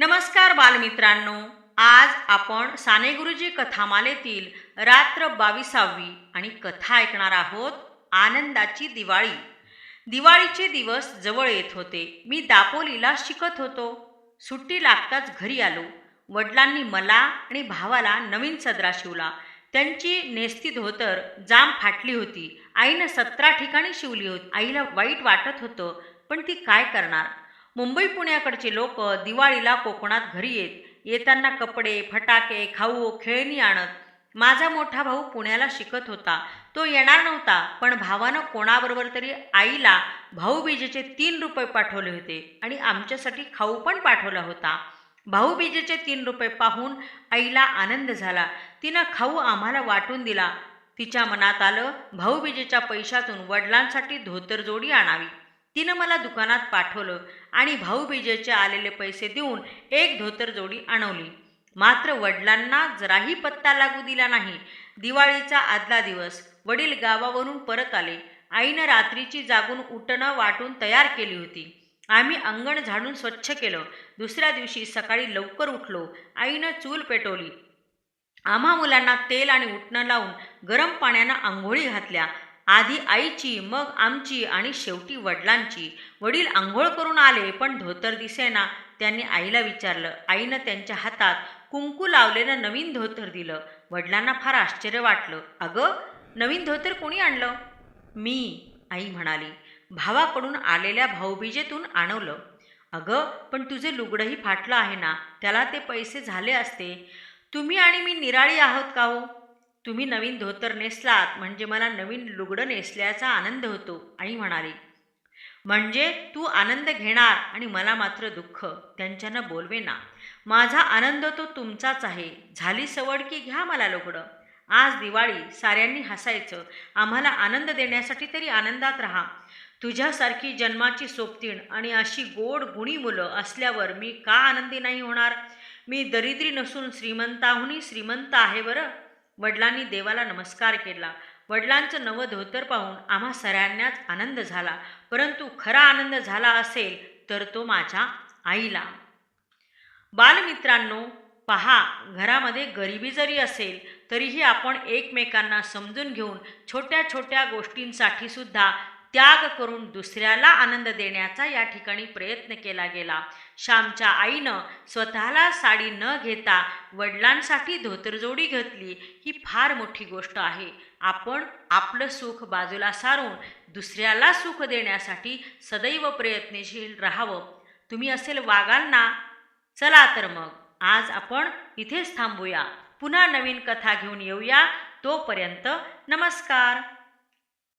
नमस्कार बालमित्रांनो. आज आपण साने गुरुजी कथामालेतील रात्र बावीसावी आणि कथा ऐकणार आहोत आनंदाची दिवाळी. दिवाळीचे दिवस जवळ येत होते. मी दापोलीला शिकत होतो. सुट्टी लागताच घरी आलो. वडिलांनी मला आणि भावाला नवीन सदरा शिवला. त्यांची नेस्ती धोतर जाम फाटली होती. आईनं सतरा ठिकाणी शिवली होती. आईला वाईट वाटत होतं पण ती काय करणार? मुंबई पुण्याकडचे लोक दिवाळीला कोकणात घरी येत. येताना कपडे फटाके खाऊ खेळणी आणत. माझा मोठा भाऊ पुण्याला शिकत होता. तो येणार नव्हता पण भावानं कोणाबरोबर तरी आईला भाऊबीजेचे तीन रुपये पाठवले होते आणि आमच्यासाठी खाऊ पण पाठवला होता. भाऊबीजेचे तीन रुपये पाहून आईला आनंद झाला. तिनं खाऊ आम्हाला वाटून दिला. तिच्या मनात आलं भाऊबीजेच्या पैशातून वडिलांसाठी धोतर जोडी आणावी. तिनं मला दुकानात पाठवलं आणि भाऊबीजेचे आलेले पैसे देऊन एक धोतर जोडी आणवली. मात्र वडिलांना जराही पत्ता लागू दिला नाही. दिवाळीचा आदला दिवस. वडील गावावरून परत आले. आईनं रात्रीची जागून उठणं वाटून तयार केली होती. आम्ही अंगण झाडून स्वच्छ केलं. दुसऱ्या दिवशी सकाळी लवकर उठलो. आईनं चूल पेटवली. आम्हा मुलांना तेल आणि उठणं लावून गरम पाण्यानं आंघोळी घातल्या. आधी आईची मग आमची आणि शेवटी वडिलांची. वडील आंघोळ करून आले पण धोतर दिसेना. त्यांनी आईला विचारलं. आईनं त्यांच्या हातात कुंकू लावलेलं नवीन धोतर दिलं. वडिलांना फार आश्चर्य वाटलं. अगं नवीन धोतर कोणी आणलं? मी आई म्हणाली. भावाकडून आलेल्या भाऊबीजेतून आणवलं अगं पण तुझे लुगडंही फाटलं आहे ना. त्याला ते पैसे झाले असते. तुम्ही आणि मी निराळी आहोत का हो? तुम्ही नवीन धोतर नेसलात म्हणजे मला नवीन लुगडं नेसल्याचा आनंद होतो आई म्हणाली. म्हणजे तू आनंद घेणार आणि मला मात्र दुःख त्यांच्यानं बोलवे ना माझा आनंद तो तुमचाच आहे. झाली सवड की घ्या मला लुगडं. आज दिवाळी साऱ्यांनी हसायचं. आम्हाला आनंद देण्यासाठी तरी आनंदात राहा. तुझ्यासारखी जन्माची सोबतीण आणि अशी गोड गुणी मुलं असल्यावर मी का आनंदी नाही होणार? मी दरिद्री नसून श्रीमंताहूनही श्रीमंत आहे बरं. वडिलांनी देवाला नमस्कार केला. वडिलांचं नवं धोतर पाहून आम्हा सगळ्यांनाच आनंद झाला. परंतु खरा आनंद झाला असेल तर तो माझ्या आईला. बालमित्रांनो पहा घरामध्ये गरिबी जरी असेल तरीही आपण एकमेकांना समजून घेऊन छोट्या छोट्या गोष्टींसाठी सुद्धा त्याग करून दुसऱ्याला आनंद देण्याचा या ठिकाणी प्रयत्न केला गेला. श्यामच्या आईनं स्वतःला साडी न घेता वडिलांसाठी धोतरजोडी घेतली. ही फार मोठी गोष्ट आहे. आपण आपलं सुख बाजूला सारून दुसऱ्याला सुख देण्यासाठी सदैव प्रयत्नशील राहावं. तुम्ही असेल वागाल ना? चला तर मग. आज आपण इथेच थांबूया. पुन्हा नवीन कथा घेऊन येऊया. तोपर्यंत नमस्कार.